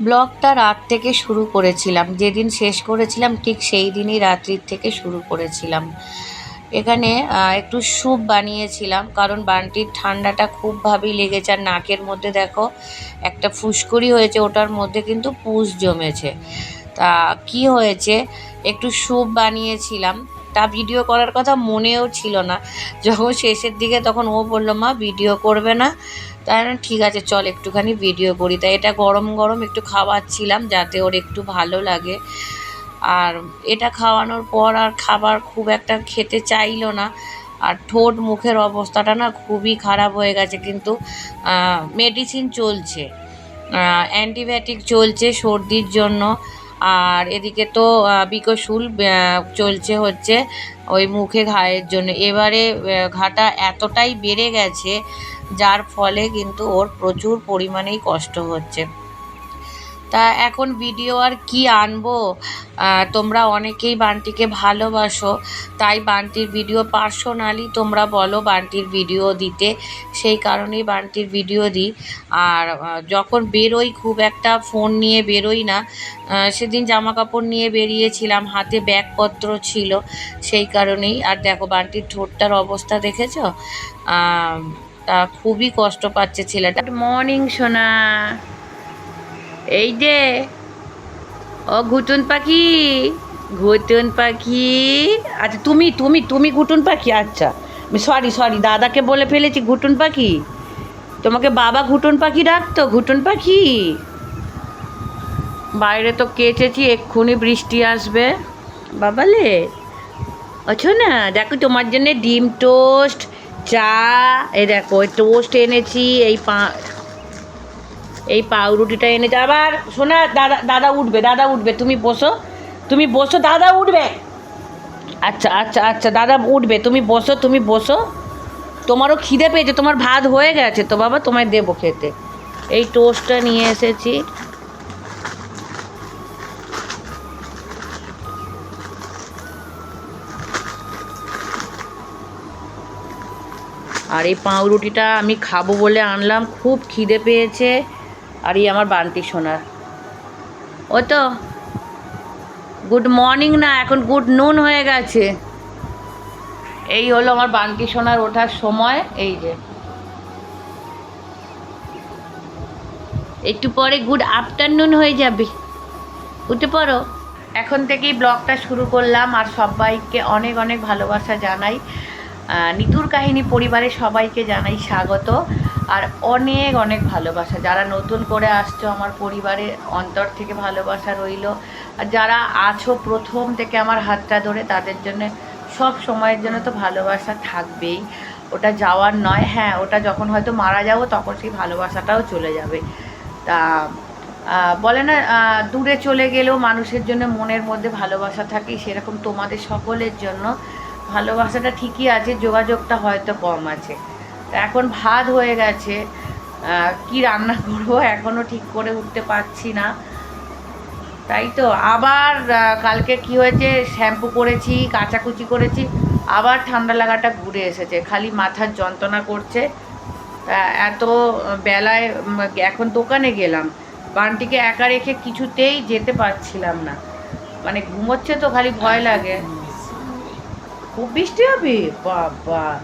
ব্লগটা রাত থেকে শুরু করেছিলাম। যেদিন শেষ করেছিলাম, ঠিক সেই দিনই রাত্রির থেকে শুরু করেছিলাম। এখানে একটু স্যুপ বানিয়েছিলাম, কারণ বানটির ঠান্ডাটা খুবভাবেই লেগেছে। আর নাকের মধ্যে দেখো, একটা ফুসকুড়ি হয়েছে, ওটার মধ্যে কিন্তু পুষ জমেছে। তা কি হয়েছে? একটু স্যুপ বানিয়েছিলাম। তা ভিডিও করার কথা মনেও ছিল না। যখন শেষের দিকে তখন ও বলল, মা, ভিডিও করবে না? তাই না? ঠিক আছে, চল একটুখানি ভিডিও করি তাই এটা গরম গরম একটু খাওয়াচ্ছিলাম যাতে ওর একটু ভালো লাগে। আর এটা খাওয়ানোর পর আর খাবার খুব একটা খেতে চাইলো না। আর ঠোঁট মুখের অবস্থাটা না খুবই খারাপ হয়ে গেছে। কিন্তু মেডিসিন চলছে। অ্যান্টিবায়োটিক চলছে সর্দির জন্য। আর এদিকে তো বিকশুল চলছে হচ্ছে ওই মুখে ঘায়ের জন্য। এবারে ঘাটা এতটাই বেড়ে গেছে যার ফলে কিন্তু ওর প্রচুর পরিমাণেই কষ্ট হচ্ছে। তা এখন ভিডিও আর কি আনব? তোমরা অনেকেই বান্টিকে ভালোবাসো, তাই বান্টির ভিডিও পার্সোনালি তোমরা বলো বান্টির ভিডিও দিতে। সেই কারণেই বান্টির ভিডিও দিই। আর যখন বেরোই খুব একটা ফোন নিয়ে বেরোই না সেদিন জামা কাপড় নিয়ে বেরিয়েছিলাম, হাতে ব্যাগপত্র ছিল, সেই কারণেই। আর দেখো বান্টির ঠোঁটটার অবস্থা দেখেছ? তা খুবই কষ্ট পাচ্ছে ছেলেটা। গুড মর্নিং সোনা। এই যে, ও ঘুটুন পাখি ঘুটুন পাখি। আচ্ছা তুমি তুমি তুমি ঘুটুন পাখি? আচ্ছা সরি সরি দাদাকে বলে ফেলেছি ঘুটুন পাখি। তোমাকে বাবা ঘুটুন পাখি ডাকতো, ঘুটুন পাখি? বাইরে তো কেচেছি, এক্ষুনি বৃষ্টি আসবে। বাবালে আছো না দেখো তোমার জন্য ডিম টোস্ট চা, এই দেখো, এই টোস্ট এনেছি, এই পা, এই পাউরুটিটা এনেছে। আবার শোনা দাদা দাদা উঠবে দাদা উঠবে, তুমি বসো তুমি বসো, দাদা উঠবে। আচ্ছা আচ্ছা আচ্ছা দাদা উঠবে, তুমি বসো তুমি বসো। তোমারও খিদে পেয়েছে, তোমার ভাত হয়ে গেছে, তো বাবা তোমায় দেবো খেতে। এই টোস্টটা নিয়ে এসেছি। আর এই পাউরুটিটা আমি খাব বলে আনলাম, খুব খিদে পেয়েছে। আর এই আমার বান্টি সোনার। ও তো গুড মর্নিং না, এখন গুড নুন হয়ে গেছে। এই হলো আমার বান্টি সোনার ওঠার সময়, এই যে। একটু পরে গুড আফটারনুন হয়ে যাবে। উঠে পড়ো। এখন থেকেই ব্লগটা শুরু করলাম, আর সবাইকে অনেক অনেক ভালোবাসা জানাই। নিতুর কাহিনী পরিবারের সবাইকে জানাই স্বাগত। আর অনেক অনেক ভালোবাসা। যারা নতুন করে আসছো, আমার পরিবারের অন্তর থেকে ভালোবাসা রইল। আর যারা আছো প্রথম থেকে আমার হাতটা ধরে, তাদের জন্য সব সময়ের জন্য তো ভালোবাসা থাকবেই। ওটা যাওয়ার নয়। হ্যাঁ ওটা যখন হয়তো মারা যাব, তখন সেই ভালোবাসাটাও চলে যাবে। তা বলে না দূরে চলে গেলেও মানুষের জন্য মনের মধ্যে ভালোবাসা থাকে, সেরকম তোমাদের সকলের জন্য। ভালোবাসাটা ঠিকই আছে, যোগাযোগটা হয়তো কম আছে। তা এখন ভাত হয়ে গেছে কি রান্না করব এখনও ঠিক করে উঠতে পারছি না। তাই তো, আবার কালকে কি হয়েছে, শ্যাম্পু করেছি, কাচাকুচি করেছি, আবার ঠান্ডা লাগাটা ঘুরে এসেছে, খালি মাথার যন্ত্রণা করছে। এত বেলায় এখন দোকানে গেলাম, বানটিকে একা রেখে কিছুতেই যেতে পারছিলাম না। মানে ঘুমোচ্ছে তো, খালি ভয় লাগে। খুব বৃষ্টি হবে? বাবা।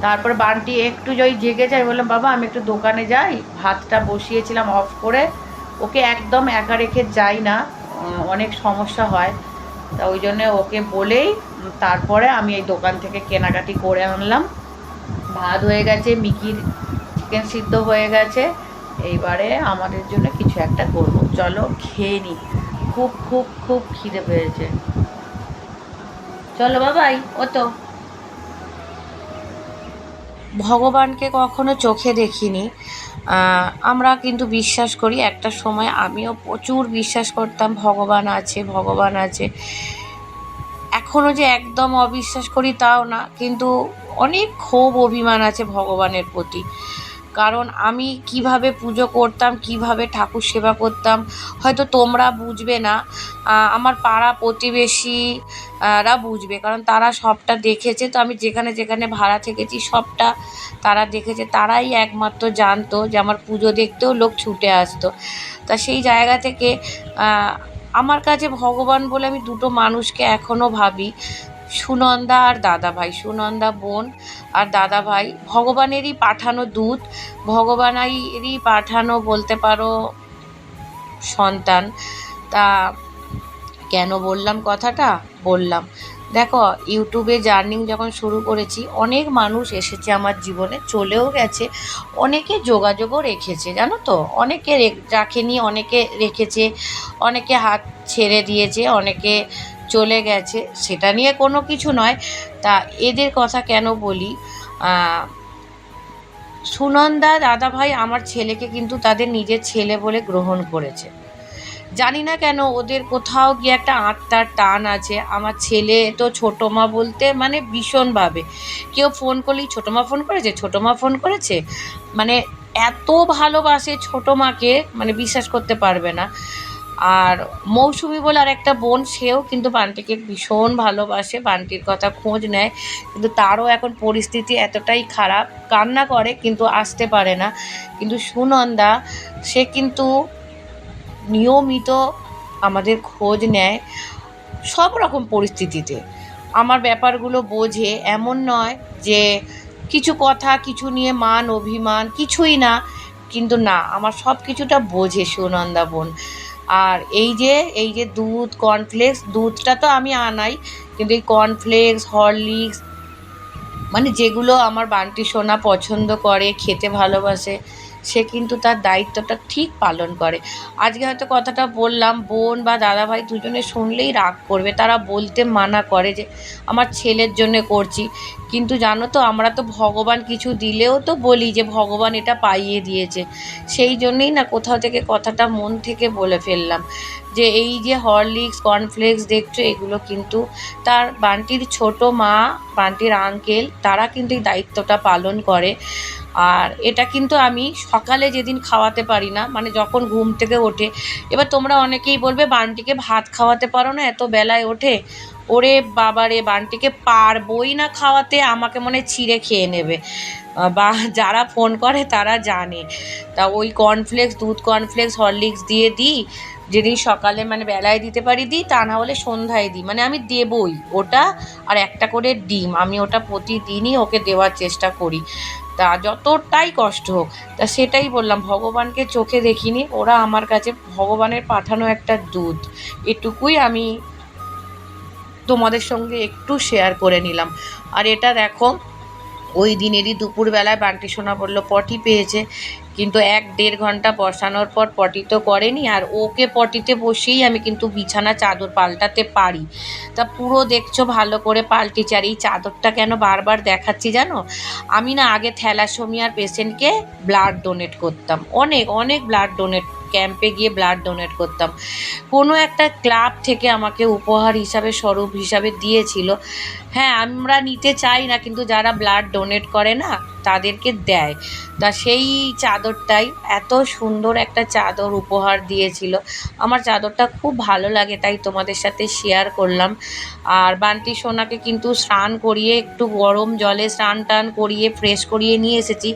তারপর বানটি একটু যদি জেগে যায়, বললাম, বাবা, আমি একটু দোকানে যাই। ভাতটা বসিয়েছিলাম অফ করে। ওকে একদম একা রেখে যাই না অনেক সমস্যা হয়। তা ওই জন্য ওকে বলেই তারপরে আমি এই দোকান থেকে কেনাকাটি করে আনলাম। ভাত হয়ে গেছে, মিকির চিকেন সিদ্ধ হয়ে গেছে। এইবারে আমাদের জন্য কিছু একটা করব। চলো, খেয়ে নিই খুব খুব খুব খিদে পেয়েছে। চলো, বাবাই ও তো ভগবানকে কখনো চোখে দেখিনি। আমরা কিন্তু বিশ্বাস করি, একটা সময় আমিও প্রচুর বিশ্বাস করতাম, ভগবান আছে ভগবান আছে। এখনও যে একদম অবিশ্বাস করি তাও না, কিন্তু অনেক ক্ষোভ, অভিমান আছে ভগবানের প্রতি। কারণ আমি কীভাবে পুজো করতাম কীভাবে ঠাকুর সেবা করতাম হয়তো তোমরা বুঝবে না। আমার পাড়া প্রতিবেশী আহ, রা বুঝবে কারণ তারা সবটা দেখেছে। তো আমি যেখানে যেখানে ভাড়া থেকেছি সবটা তারা দেখেছে। তারাই একমাত্র জানতো যে আমার পুজো দেখতেও লোক ছুটে আসতো। তা সেই জায়গা থেকে আমার কাছে ভগবান বলে আমি দুটো মানুষকে এখনও ভাবি। সুনন্দা আর দাদা ভাই সুনন্দা বোন আর দাদা ভাই ভগবানেরই পাঠানো দূত। ভগবানেরই পাঠানো বলতে পারো সন্তান। তা কেন বললাম কথাটা? বললাম, দেখো, ইউটিউবে জার্নিং যখন শুরু করেছি, অনেক মানুষ এসেছে আমার জীবনে, চলেও গেছে, অনেকে যোগাযোগও রেখেছে, জানো তো? অনেকে রাখেনি, অনেকে রেখেছে, অনেকে হাত ছেড়ে দিয়েছে, অনেকে চলে গেছে, সেটা নিয়ে কোনো কিছু নয়। তা এদের কথা কেন বলি? সুনন্দা দাদাভাই আমার ছেলেকে কিন্তু তাদের নিজের ছেলে বলে গ্রহণ করেছে। জানি না কেন ওদের কোথাও গিয়ে একটা আত্মার টান আছে। আমার ছেলে তো ছোটো মা বলতে মানে ভীষণভাবে। কেউ ফোন করলেই ছোটো মা ফোন করেছে? ছোটো মা ফোন করেছে? মানে এত ভালোবাসে ছোটো মাকে মানে বিশ্বাস করতে পারবে না। আর মৌসুমি বলে আর একটা বোন, সেও কিন্তু বান্টিকে ভীষণ ভালোবাসে, বান্টির কথা খোঁজ নেয়। কিন্তু তারও এখন পরিস্থিতি এতটাই খারাপ, কান্না করে কিন্তু আসতে পারে না। কিন্তু সুনন্দা, সে কিন্তু নিয়মিত আমাদের খোঁজ নেয় সব রকম পরিস্থিতিতে। আমার ব্যাপারগুলো বোঝে, এমন নয় যে কিছু কথা, কিছু নিয়ে মান, অভিমান, কিছুই না। কিন্তু না, আমার সব কিছুটা বোঝে সুনন্দা বোন। আর এই যে এই যে দুধ কর্নফ্লেক্স দুধটা তো আমি আনাই, কিন্তু এই কর্নফ্লেক্স হরলিক্স মানে যেগুলো আমার বান্টি সোনা পছন্দ করে, খেতে ভালোবাসে সে কিন্তু তার দায়িত্বটা ঠিক পালন করে। আজকে হয়তো কথাটা বললাম, বোন বা দাদাভাই দুজনে শুনলেই রাগ করবে। তারা বলতে মানা করে যে, আমার ছেলের জন্য করছি। কিন্তু জানো তো, আমরা তো ভগবান কিছু দিলেও তো বলি যে, ভগবান এটা পাইয়ে দিয়েছে। সেই জন্যেই না কোথাও থেকে কথাটা মন থেকে বলে ফেললাম যে, এই যে হরলিক্স, কর্নফ্লেক্স দেখছ, এগুলো কিন্তু তার বান্টির ছোট মা, বান্টির আঙ্কেল, তারা কিন্তু এই দায়িত্বটা পালন করে। আর এটা কিন্তু আমি সকালে যেদিন খাওয়াতে পারি না মানে যখন ঘুম থেকে ওঠে, এবার তোমরা অনেকেই বলবে, বানটিকে ভাত খাওয়াতে পারো না, এত বেলায় ওঠে। ওরে বাবারে, বান্টিকে পারবই না খাওয়াতে, আমাকে মনে ছিঁড়ে খেয়ে নেবে। বা যারা ফোন করে তারা জানে। তা ওই কর্নফ্লেক্স দুধ কর্নফ্লেক্স হরলিক্স দিয়ে দিই। যেদিন সকালে মানে বেলায় দিতে পারি দিই, তা না হলে সন্ধ্যায় দিই। মানে আমি দেবই ওটা আর একটা করে ডিম। আমি ওটা প্রতিদিনই ওকে দেওয়ার চেষ্টা করি। তা যতটাই কষ্ট হোক, তা সেটাই বললাম, ভগবানকে চোখে দেখিনি। ওরা আমার কাছে ভগবানের পাঠানো একটা দুধ। এটুকুই আমি তোমাদের সঙ্গে একটু শেয়ার করে নিলাম। আর এটা দেখো ওই দিনেরই দুপুরবেলায় বান্টি সোনা বলল, পটি পেয়েছে। কিন্তু এক দেড় ঘণ্টা বসানোর পর পটি তো করেনি, আর ওকে পটিতে বসেই আমি কিন্তু বিছানা চাদর পাল্টাতে পারি। তা পুরো দেখছ ভালো করে পাল্টেছি, আর এই চাদরটা কেন বারবার দেখাচ্ছি জানো? আমি না আগে থ্যালাসোমিয়ার পেশেন্টকে ব্লাড ডোনেট করতাম, অনেক অনেক ব্লাড ডোনেট, ক্যাম্পে গিয়ে ব্লাড ডোনেট করতাম। কোনো একটা ক্লাব থেকে আমাকে উপহার হিসাবে, স্বরূপ হিসাবে দিয়েছিল। হ্যাঁ আমরা নিতে চাই না, কিন্তু যারা ব্লাড ডোনেট করে না, তাদেরকে দেয়। তা সেই চাদরটাই এত সুন্দর একটা চাদর উপহার দিয়েছিল। আমার চাদরটা খুব ভালো লাগে, তাই তোমাদের সাথে শেয়ার করলাম। আর বান্টি সোনাকে কিন্তু স্নান করিয়ে, একটু গরম জলে স্নান টান করিয়ে ফ্রেশ করিয়ে নিয়ে এসেছি।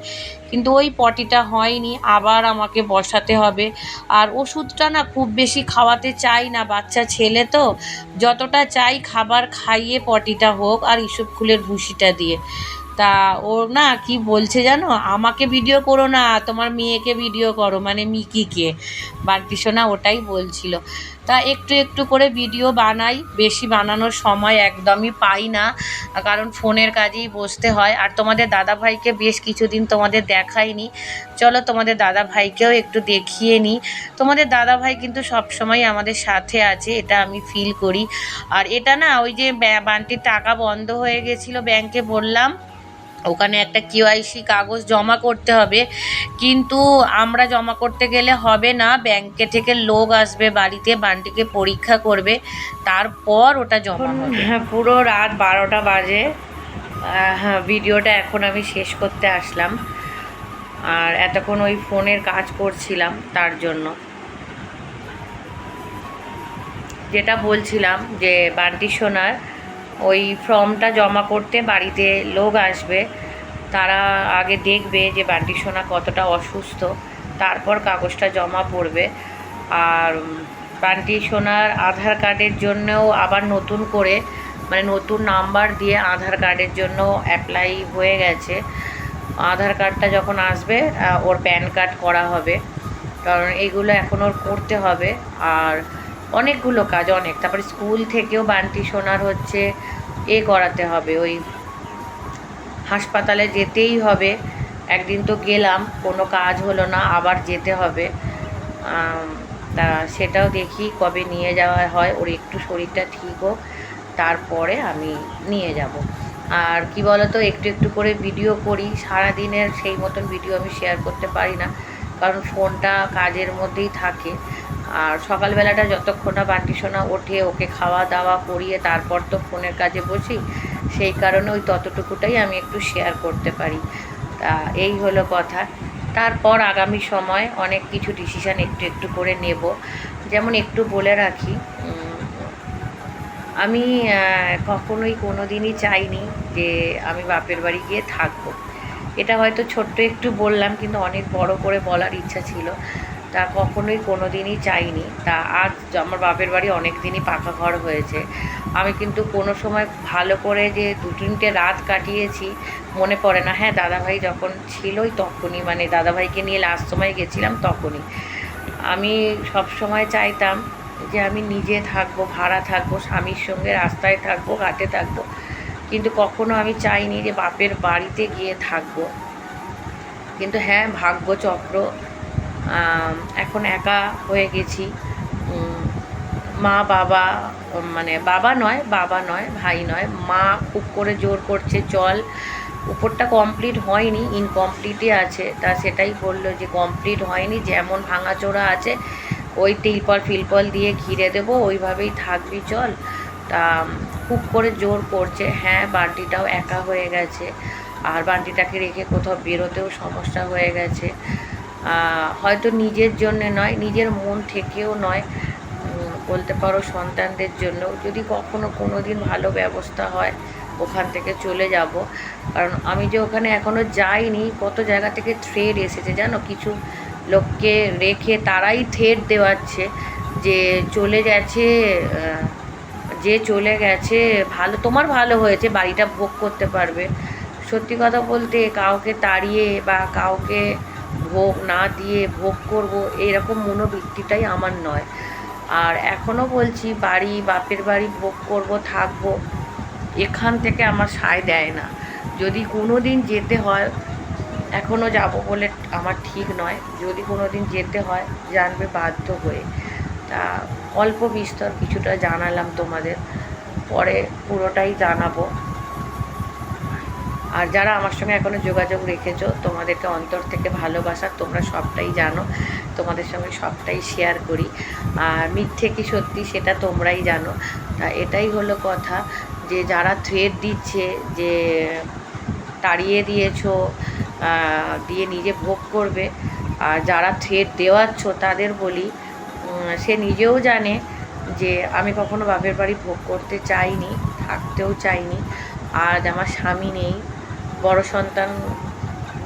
কিন্তু ওই পটিটা হয়নি, আবার আমাকে বসাতে হবে। আর ওষুধটা না খুব বেশি খাওয়াতে চাই না, বাচ্চা ছেলে তো। যতটা চাই খাবার খাইয়ে পটিটা হোক আর ইসব ফুলের ভুসিটা দিয়ে। তা ও না কি বলছে জানো? আমাকে ভিডিও করো না, তোমার মেয়েকে ভিডিও করো মানে মিকিকে। বাড়তিস না ওটাই বলছিল। তা একটু একটু করে ভিডিও বানাই। বেশি বানানোর সময় একদমই পাই না, কারণ ফোনের কাজেই বসতে হয়। আর তোমাদের দাদা ভাইকে বেশ কিছুদিন তোমাদের দেখাইনি। চলো তোমাদের দাদা ভাইকেও একটু দেখিয়ে নিই তোমাদের দাদা ভাই কিন্তু সবসময় আমাদের সাথে আছে, এটা আমি ফিল করি। আর এটা না, ওই যে বান্টির টাকা বন্ধ হয়ে গেছিল ব্যাংকে বললাম। ওখানে একটা কিউআইসি কাগজ জমা করতে হবে। কিন্তু আমরা জমা করতে গেলে হবে না ব্যাংকে থেকে লোক আসবে বাড়িতে বান্টিকে পরীক্ষা করবে তারপর ওটা জমা হবে। পুরো রাত বারোটা বাজে। হ্যাঁ ভিডিওটা এখন আমি শেষ করতে আসলাম। আর এতক্ষণ ওই ফোনের কাজ করছিলাম তার জন্য। যেটা বলছিলাম যে বান্টি সোনার ওই ফর্মটা জমা করতে বাড়িতে লোক আসবে, তারা আগে দেখবে যে বান্টি সোনা কতটা অসুস্থ, তারপর কাগজটা জমা পড়বে। আর বান্টি সোনার আধার কার্ডের জন্যও আবার নতুন করে মানে নতুন নাম্বার দিয়ে আধার কার্ডের জন্য অ্যাপ্লাই হয়ে গেছে। আধার কার্ডটা যখন আসবে ওর প্যান কার্ড করা হবে। কারণ এইগুলো এখন ওর করতে হবে। আর অনেকগুলো কাজ, অনেক। তারপরে স্কুল থেকেও বান্টি সোনার হচ্ছে এ করাতে হবে, ওই হাসপাতালে যেতেই হবে। একদিন তো গেলাম, কোনো কাজ হলো না, আবার যেতে হবে। তা সেটাও দেখি কবে নিয়ে যাওয়া হয়, ওর একটু শরীরটা ঠিক হোক, তারপরে আমি নিয়ে যাব। আর কি বলতো, একটু একটু করে ভিডিও করি সারা দিনের সেই মতন ভিডিও আমি শেয়ার করতে পারি না, কারণ ফোনটা কাজের মধ্যেই থাকে। আর সকালবেলাটা যতক্ষণ না বান্টি সোনা ওঠে, ওকে খাওয়া দাওয়া করিয়ে তারপর তো ফোনের কাজে বসি, সেই কারণে ওই ততটুকুটাই আমি একটু শেয়ার করতে পারি। তা এই হলো কথা। তারপর আগামী সময় অনেক কিছু ডিসিশান একটু একটু করে নেব। যেমন একটু বলে রাখি আমি কখনোই কোনো দিনই চাইনি যে আমি বাপের বাড়ি গিয়ে থাকব। এটা হয়তো ছোট্ট একটু বললাম, কিন্তু অনেক বড় করে বলার ইচ্ছা ছিল। তা কখনোই কোনো দিনই চাইনি। তা আজ আমার বাপের বাড়ি অনেক দিনই পাকা ঘর হয়েছে। আমি কিন্তু কোনো সময় ভালো করে যে দু তিনটে রাত কাটিয়েছি, মনে পড়ে না। হ্যাঁ দাদাভাই যখন ছিলই তখনই মানে দাদাভাইকে নিয়ে লাস্ট সময় গেছিলাম তখনই। আমি সব সময় চাইতাম যে আমি নিজে থাকব, ভাড়া থাকব, স্বামীর সঙ্গে রাস্তায় থাকব, ঘাটে থাকব। কিন্তু কখনো আমি চাইনি যে বাপের বাড়িতে গিয়ে থাকব। কিন্তু হ্যাঁ ভাগ্যচক্র এখন একা হয়ে গেছি। মা, বাবা মানে বাবা নয় বাবা নয়, ভাই নয়। মা খুব করে জোর করছে, চল। উপরটা কমপ্লিট হয়নি ইনকমপ্লিটই আছে। তা সেটাই বলল যে কমপ্লিট হয়নি, যেমন ভাঙাচোরা আছে, ওই তিলপল, ফিলপল দিয়ে ঘিরে দেবো, ওইভাবেই থাকবি, চল। তা খুব করে জোর করছে। হ্যাঁ বান্টিটাও একা হয়ে গেছে। আর বান্টিটাকে রেখে কোথাও বেরোতেও সমস্যা হয়ে গেছে। হয়তো নিজের জন্যে নয়, নিজের মন থেকেও নয় বলতে পারো সন্তানদের জন্য যদি কখনো কোনো দিন ভালো ব্যবস্থা হয়, ওখান থেকে চলে যাব। কারণ আমি যে ওখানে এখনও যাইনি, কত জায়গা থেকে থ্রেড এসেছে জানো? কিছু লোককে রেখে তারাই থ্রেড দেওয়াচ্ছে যে চলে গেছে যে চলে গেছে, ভালো, তোমার ভালো হয়েছে, বাড়িটা ভোগ করতে পারবে। সত্যি কথা বলতে, কাউকে তাড়িয়ে বা কাউকে ভোগ না দিয়ে ভোগ করব, এরকম মনোবৃত্তিটাই আমার নয়। আর এখনও বলছি, বাড়ি, বাপের বাড়ি ভোগ করব, থাকব, এখান থেকে আমার সায় দেয় না। যদি কোনো দিন যেতে হয় এখনও যাব বলে আমার ঠিক নয়। যদি কোনো দিন যেতে হয়, জানবে বাধ্য হয়ে। তা অল্প বিস্তর কিছুটা জানালাম তোমাদের, পরে পুরোটাই জানাব। আর যারা আমার সঙ্গে এখনও যোগাযোগ রেখেছো, তোমাদেরকে অন্তর থেকে ভালোবাসা, তোমরা সবটাই জানো, তোমাদের সঙ্গে সবটাই শেয়ার করি। আর মিথ্যে কি সত্যি সেটা তোমরাই জানো। তা এটাই হলো কথা যে যারা থ্রেড দিচ্ছে, যে তাড়িয়ে দিয়েছ দিয়ে নিজে ভোগ করবে, আর যারা থ্রেড দেওয়াচ্ছ তাদের বলি সে নিজেও জানে যে আমি কখনো বাপের বাড়ি ভোগ করতে চাইনি, থাকতেও চাইনি আজ আমার স্বামী নেই। বড় সন্তান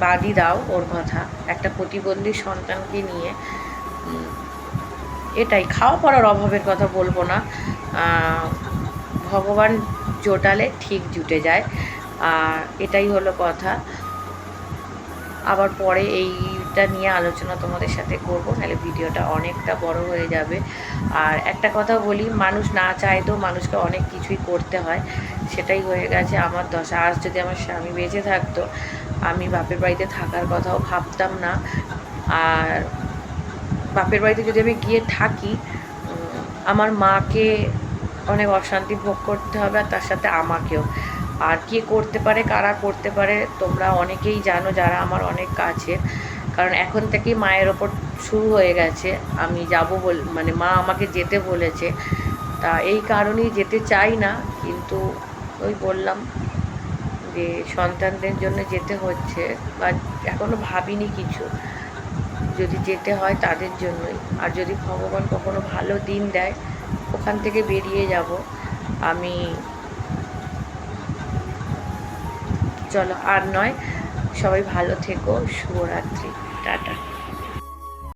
বাদই দাও ওর কথা। একটা প্রতিবন্ধী সন্তানকে নিয়ে এটাই। খাওয়া পড়ার অভাবের কথা বলব না। ভগবান জোটালে ঠিক জুটে যায়। আর এটাই হলো কথা। আবার পরে এইটা নিয়ে আলোচনা তোমাদের সাথে করব তাহলে ভিডিওটা অনেকটা বড় হয়ে যাবে। আর একটা কথা বলি, মানুষ না চাইতেও মানুষকে অনেক কিছুই করতে হয়, সেটাই হয়ে গেছে আমার দশা। আজ যদি আমার স্বামী বেঁচে থাকতো, আমি বাপের বাড়িতে থাকার কথাও ভাবতাম না। আর বাপের বাড়িতে যদি আমি গিয়ে থাকি আমার মাকে অনেক অশান্তি ভোগ করতে হবে আর তার সাথে আমাকেও। আর কে করতে পারে, কারা করতে পারে, তোমরা অনেকেই জানো যারা আমার অনেক কাছে কারণ এখন থেকেই মায়ের ওপর শুরু হয়ে গেছে। আমি যাব বল মানে মা আমাকে যেতে বলেছে। তা এই কারণেই যেতে চাই না, কিন্তু ওই বললাম যে সন্তানদের জন্য যেতে হচ্ছে, বা এখনও ভাবিনি কিছু। যদি যেতে হয় তাদের জন্যই। আর যদি ভগবান কখনো ভালো দিন দেয়, ওখান থেকে বেরিয়ে যাব। আমি চলো, আর নয়, সবাই ভালো থেকো। শুভরাত্রি। টাটা